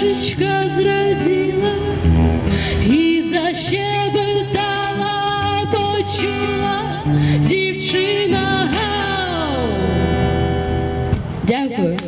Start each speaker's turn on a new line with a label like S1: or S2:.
S1: пташечка зраділа і защебетала, почула дівчина. Гау. Дякую.